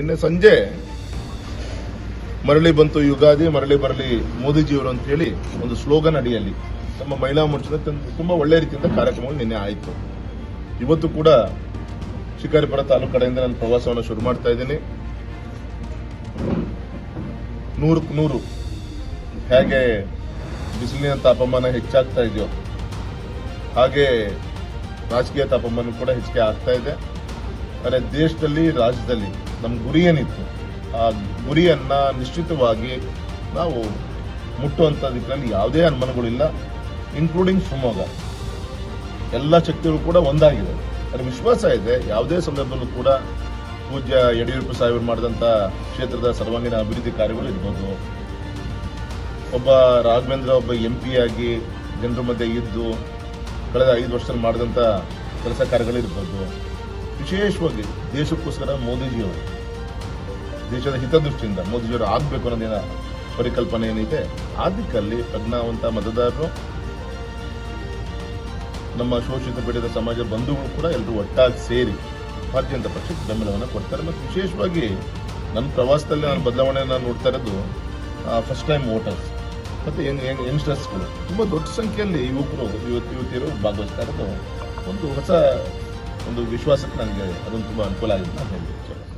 ನಿನ್ನೆ ಸಂಜೆ ಮರಳಿ ಬಂತು ಯುಗಾದಿ, ಮರಳಿ ಬರಲಿ ಮೋದಿಜಿಯವರು ಅಂತ ಹೇಳಿ ಒಂದು ಸ್ಲೋಗನ್ ಅಡಿಯಲ್ಲಿ ನಮ್ಮ ಮಹಿಳಾ ಮೋರ್ಚಾದ ತುಂಬಾ ಒಳ್ಳೆ ರೀತಿಯಿಂದ ಕಾರ್ಯಕ್ರಮಗಳು ನಿನ್ನೆ ಆಯಿತು. ಇವತ್ತು ಕೂಡ ಶಿಕಾರಿಪುರ ತಾಲೂಕು ಕಡೆಯಿಂದ ನಾನು ಪ್ರವಾಸವನ್ನು ಶುರು ಮಾಡ್ತಾ ಇದ್ದೀನಿ. ನೂರಕ್ಕೆ ನೂರು ಹೇಗೆ ಬಿಸಿಲಿನ ತಾಪಮಾನ ಹೆಚ್ಚಾಗ್ತಾ ಇದೆಯೋ ಹಾಗೆ ರಾಜಕೀಯ ತಾಪಮಾನ ಕೂಡ ಹೆಚ್ಚಿಗೆ ಆಗ್ತಾ ಇದೆ. ಆದರೆ ದೇಶದಲ್ಲಿ, ರಾಜ್ಯದಲ್ಲಿ ನಮ್ಮ ಗುರಿ ಏನಿತ್ತು, ಆ ಗುರಿಯನ್ನು ನಿಶ್ಚಿತವಾಗಿ ನಾವು ಮುಟ್ಟುವಂಥ ದಿಕ್ಕಿನಲ್ಲಿ ಯಾವುದೇ ಅನುಮಾನಗಳಿಲ್ಲ ಇನ್ಕ್ಲೂಡಿಂಗ್ ಶಿವಮೊಗ್ಗ. ಎಲ್ಲ ಶಕ್ತಿಗಳು ಕೂಡ ಒಂದಾಗಿದೆ. ಅದರ ವಿಶ್ವಾಸ ಇದೆ, ಯಾವುದೇ ಸಂದರ್ಭದಲ್ಲೂ ಕೂಡ ಪೂಜ್ಯ ಯಡಿಯೂರಪ್ಪ ಸಾಹೇಬರು ಮಾಡಿದಂಥ ಕ್ಷೇತ್ರದ ಸರ್ವಾಂಗೀಣ ಅಭಿವೃದ್ಧಿ ಕಾರ್ಯಗಳು ಇರ್ಬೋದು. ಒಬ್ಬ ರಾಘವೇಂದ್ರ, ಒಬ್ಬ ಎಂ ಆಗಿ ಜನರ ಮಧ್ಯೆ ಇದ್ದು, ಕಳೆದ ಐದು ವರ್ಷದಲ್ಲಿ ಮಾಡಿದಂಥ ಕೆಲಸ ಕಾರ್ಯಗಳಿರ್ಬೋದು ವಿಶೇಷವಾಗಿ ದೇಶಕ್ಕೋಸ್ಕರ ಮೋದಿಜಿಯವರು ದೇಶದ ಹಿತದೃಷ್ಟಿಯಿಂದ ಮೋದಿಜಿಯವರು ಆಗಬೇಕು ಅನ್ನೋದೇನ ಪರಿಕಲ್ಪನೆ ಏನಿದೆ ಆ ದಿಕ್ಕಲ್ಲಿ ಪ್ರಜ್ಞಾವಂತ ಮತದಾರರು, ನಮ್ಮ ಶೋಷಿತ ಪೀಡಿತ ಸಮಾಜ ಬಂಧುಗಳು ಕೂಡ ಎಲ್ಲರೂ ಒಟ್ಟಾಗಿ ಸೇರಿ ಭಾರತೀಯ ಜನತಾ ಪಕ್ಷಕ್ಕೆ ಬೆಂಬಲವನ್ನು ಕೊಡ್ತಾರೆ. ಮತ್ತು ವಿಶೇಷವಾಗಿ ನನ್ನ ಪ್ರವಾಸದಲ್ಲಿ ನಾನು ಬದಲಾವಣೆಯನ್ನು ನೋಡ್ತಾ ಇರೋದು ಫಸ್ಟ್ ಟೈಮ್ ವೋಟರ್ಸ್ ಮತ್ತು ಯಂಗ್ ಯಂಗ್ ಯಂಗ್ಸ್ಟರ್ಸ್ಗಳು ತುಂಬ ದೊಡ್ಡ ಸಂಖ್ಯೆಯಲ್ಲಿ ಯುವಕರು ಯುವತಿ ಯುವತಿಯರು ಭಾಗವಹಿಸ್ತಾ ಇರೋದು ಒಂದು ಹೊಸ ಒಂದು ವಿಶ್ವಾಸಕ್ಕೆ ನನಗೆ ಅದೊಂದು ತುಂಬ ಅನುಕೂಲ ಆಗಿದೆ ಅಂತ